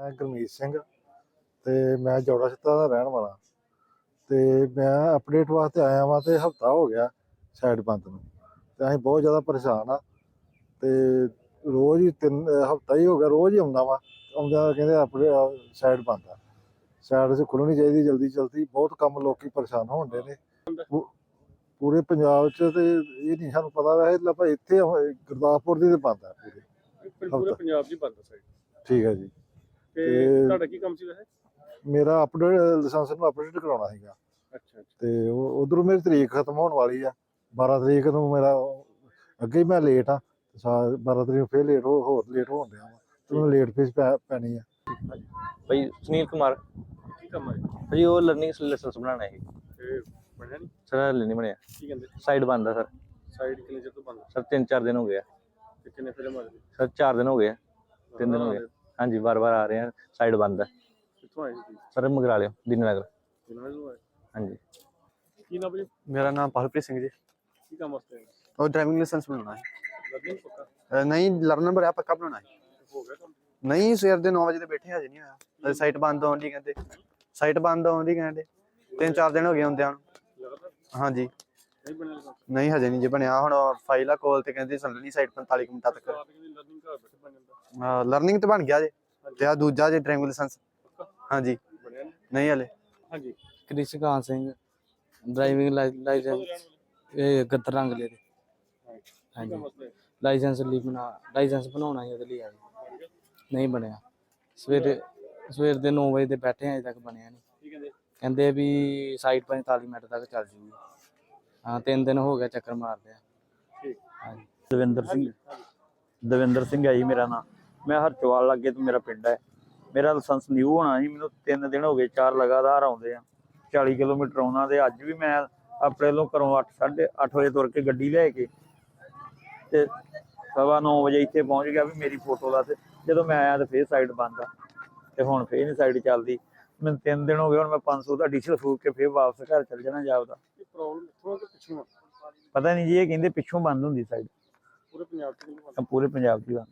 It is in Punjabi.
ਮੈਂ ਗੁਰਮੀਤ ਸਿੰਘ ਤੇ ਮੈਂ ਜੋੜਾ ਸਿੱਤਾ ਦਾ ਰਹਿਣ ਵਾਲਾ। ਤੇ ਮੈਂ ਅਪਡੇਟ ਵਾਸਤੇ ਆਇਆ ਵਾਂ ਤੇ ਹਫਤਾ ਹੋ ਗਿਆ ਸਾਈਡ ਬੰਦ ਨੂੰ। ਤੇ ਅਸੀਂ ਬਹੁਤ ਜ਼ਿਆਦਾ ਪਰੇਸ਼ਾਨ ਆ। ਤੇ ਰੋਜ਼ ਹੀ ਤਿੰਨ ਹਫਤਾ ਹੀ ਹੋ ਗਿਆ ਰੋਜ਼ ਹੀ ਆਉਂਦਾ ਵਾ। ਆਉਂਦਾ ਕਹਿੰਦੇ ਆਪਣੇ ਸਾਈਡ ਬੰਦ ਆ। ਸਾਈਡ ਸੇ ਖੁੱਲਣੀ ਚਾਹੀਦੀ ਜਲਦੀ ਜਲਦੀ। ਬਹੁਤ ਕੰਮ ਲੋਕੀ ਪਰੇਸ਼ਾਨ ਹੋਣ ਦੇ ਨੇ। ਪੂਰੇ ਪੰਜਾਬ 'ਚ ਤੇ ਇਹ ਨਹੀਂ ਸਾਨੂੰ ਪਤਾ ਵੈਸੇ ਲੱਭਾ ਇੱਥੇ ਗੁਰਦਾਸਪੁਰ ਦੀ ਤੇ ਬੰਦ ਆ ਪੂਰੇ। ਪੰਜਾਬ ਹੀ ਬੰਦ ਸਾਈਡ ਠੀਕ ਹੈ ਜੀ। ਤੇ ਤੇ- ਤੁਹਾਡਾ ਕੀ ਕੰਮ ਸੀ ਵੈਸੇ? ਮੇਰਾ ਅਪਡੇਟ ਲਾਇਸੈਂਸ ਨੂੰ ਅਪਡੇਟ ਕਰਾਉਣਾ ਸੀਗਾ। ਅੱਛਾ ਅੱਛਾ। ਤੇ ਉਧਰੋਂ ਮੇਰੀ ਤਰੀਕ ਖਤਮ ਹੋਣ ਵਾਲੀ ਆ। 12 ਤਰੀਕ ਨੂੰ ਮੇਰਾ ਅੱਗੇ ਹੀ ਮੈਂ ਲੇਟ ਆ। ਤੇ ਸਾ- 12 ਤਰੀਕ ਨੂੰ ਫੇਰ ਲੇਟ ਹੋ ਹੋਰ ਲੇਟ ਹੋਣ ਡਿਆ ਵਾ। ਤੇ ਮੈਨੂੰ ਲੇਟ ਫੀਸ ਪੈਣੀ ਆ। ਭਾਈ ਸੁਨੀਲ ਕੁਮਾਰ। ਕੀ ਕੰਮ ਹੈ ਭਾਜੀ ਉਹ ਲਰਨਿੰਗ ਲਾਇਸੈਂਸ ਬਣਾਉਣਾ ਹੈ ਤੇ ਬਣਿਆ ਨਹੀਂ? ਸਰ ਨਹੀਂ ਬਣਿਆ। ਕੀ ਕਹਿੰਦੇ? ਸਾਈਡ ਬੰਦ ਆ ਸਰ। ਸਾਈਡ ਕਿੰਨੇ ਚਿਰ ਤੋਂ ਬੰਦ ਸਰ 3-4 ਦਿਨ ਹੋ ਗਏ ਆ। ਤੇ ਕਿੰਨੇ ਫਿਲਮ ਮਾਰਦੇ ਸਰ 4 ਦਿਨ ਹੋ ਗਏ ਆ। ਤਿੰਨ ਦਿਨ ਹੋ ਗਏ। ਹਾਂਜੀ ਵਾਰ-ਵਾਰ ਆ ਰਹੇ ਆ ਸਾਈਡ ਬੰਦ ਆ ਕਿੱਥੋਂ ਆਏ ਸੀ? ਸਰ ਮੰਗਰਾ ਲਿਓ ਦੀਨਨਗਰ। ਨੂੰ ਆਏ? ਹਾਂਜੀ। ਕੀ ਨਾ ਬਈ ਮੇਰਾ ਨਾਮ ਪਾਲਪ੍ਰੀਤ ਸਿੰਘ ਜੀ। ਕੀ ਕੰਮ ਵਾਸਤੇ? ਆਏ ਉਹ ਡਰਾਈਵਿੰਗ ਲਾਇਸੈਂਸ ਬਣਾਉਣਾ ਹੈ। ਲਰਨਿੰਗ ਪੱਕਾ। ਅਹ ਨਹੀਂ ਲਰਨਰ ਭਰਿਆ ਪੱਕਾ ਬਣਾਉਣਾ ਹੈ। ਹੋ ਗਿਆ ਕੰਮ? ਨਹੀਂ ਸਵੇਰ ਦੇ 9 ਵਜੇ ਤੇ ਬੈਠੇ ਹਜੇ ਨਹੀਂ ਹੋਇਆ। ਸਾਈਟ ਬੰਦ ਹੋਣ ਦੀ ਕਹਿੰਦੇ। ਸਾਈਟ ਬੰਦ ਹੋਣ ਦੀ ਕਹਿੰਦੇ। ਤਿੰਨ ਚਾਰ ਦਿਨ ਹੋ ਗਏ ਹੁੰਦਿਆਂ ਨੂੰ। ਲਗਾਤਾਰ ਹਾਂਜੀ। ਨਹੀਂ ਬਣਿਆ ਲਾਇਸੈਂਸ ਨਹੀਂ ਹਜੇ ਨਹੀਂ ਜੇ ਬਣਿਆ। ਹੁਣ ਫਾਈਲ ਆ ਕੋਲ ਤੇ ਕਹਿੰਦੇ ਚੱਲਣੀ ਸਾਈਟ 45 ਮਿੰਟਾਂ ਤੱਕ। ਲਰਨਿੰਗ ਘਰ ਬੈਠੇ ਬਣ ਜਾਂਦਾ ਲਰਨਿੰਗ ਤੇ ਬਣ ਗਿਆ ਜੇ। ਤੇ ਆ ਦੂਜਾ ਜੇ ਡਰਾਈਵਿੰਗ ਲਾਇਸੈਂਸ ਹਾਂਜੀ। ਨਹੀਂ ਹਲੇ। ਹਾਂਜੀ। ਕ੍ਰਿਸ਼ਕਾਨ ਸਿੰਘ ਡਰਾਈਵਿੰਗ ਲਾਇਸੈਂਸ ਇਹ ਗੱਤਰ ਰੰਗ ਲੈ ਦੇ। ਹਾਂਜੀ। ਲਾਇਸੈਂਸ ਲਈ ਬਣਾ ਲਾਇਸੈਂਸ ਬਣਾਉਣਾ ਹੈ ਉਹਦੇ ਲਈ ਆ ਨਹੀਂ ਬਣਿਆ। ਸਵੇਰੇ ਸਵੇਰ ਦੇ 9 ਵਜੇ ਦੇ ਬੈਠੇ ਆ ਅਜੇ ਤੱਕ ਬਣਿਆ ਨਹੀਂ। ਕਹਿੰਦੇ? ਵੀ ਸਾਈਟ 45 ਮਿੰਟ ਤੱਕ ਚੱਲ ਜੂਗੀ। ਹਾਂ ਤਿੰਨ ਦਿਨ ਹੋ ਗਏ ਚੱਕਰ ਮਾਰਦੇ ਆ। ਠੀਕ। ਹਾਂਜੀ। ਦਵਿੰਦਰ ਸਿੰਘ। ਦਵਿੰਦਰ ਸਿੰਘ ਹੈ ਜੀ ਮੇਰਾ ਨਾਮ ਮੈਂ ਹਰਚਵਾਲ ਲੱਗੇ ਤੋਂ ਮੇਰਾ ਪਿੰਡ ਹੈ ਮੇਰਾ ਲਾਇਸੈਂਸ ਨਿਊ ਹੋਣਾ ਸੀ ਮੈਨੂੰ 3 ਦਿਨ ਹੋ ਗਏ ਚਾਰ ਲਗਾਤਾਰ ਆਉਂਦੇ ਆ। 40 ਕਿਲੋਮੀਟਰ ਆਉਣਾ ਤੇ ਅੱਜ ਵੀ ਮੈਂ ਆਪਣੇ ਵੱਲੋਂ ਘਰੋਂ 8 8:30 ਵਜੇ ਤੁਰ ਕੇ ਗੱਡੀ ਲੈ ਕੇ ਤੇ ਸਵਾ 9 ਵਜੇ ਇੱਥੇ ਪਹੁੰਚ ਗਿਆ ਵੀ ਮੇਰੀ ਫੋਟੋ ਦਾ ਤੇ ਜਦੋਂ ਮੈਂ ਆਇਆ ਤੇ ਫੇਰ ਸਾਈਡ ਬੰਦ ਆ ਤੇ ਹੁਣ ਫੇਰ ਨਹੀਂ ਸਾਈਡ ਚੱਲਦੀ। ਮੈਨੂੰ 3 ਦਿਨ ਹੋ ਗਏ ਹੁਣ ਮੈਂ 500 ਦਾ ਡੀਜ਼ਲ ਫੂਕ ਕੇ ਫੇਰ ਵਾਪਸ ਘਰ ਚੱਲ ਜਾਣਾ ਜਾਪਦਾ। ਪ੍ਰੋਬਲਮ ਇੱਥੋਂ ਆ ਕਿ ਪਿੱਛੋਂ ਆ? ਪਤਾ ਨਹੀਂ ਜੀ ਇਹ ਕਹਿੰਦੇ ਪਿੱਛੋਂ ਬੰਦ ਹੁੰਦੀ ਸਾਈਡ ਪੂਰੇ ਪੰਜਾਬ 'ਚ ਨਹੀਂ ਬੰਦ? ਪੂਰੇ ਪੰਜਾਬ 'ਚ ਹੀ ਬੰਦ।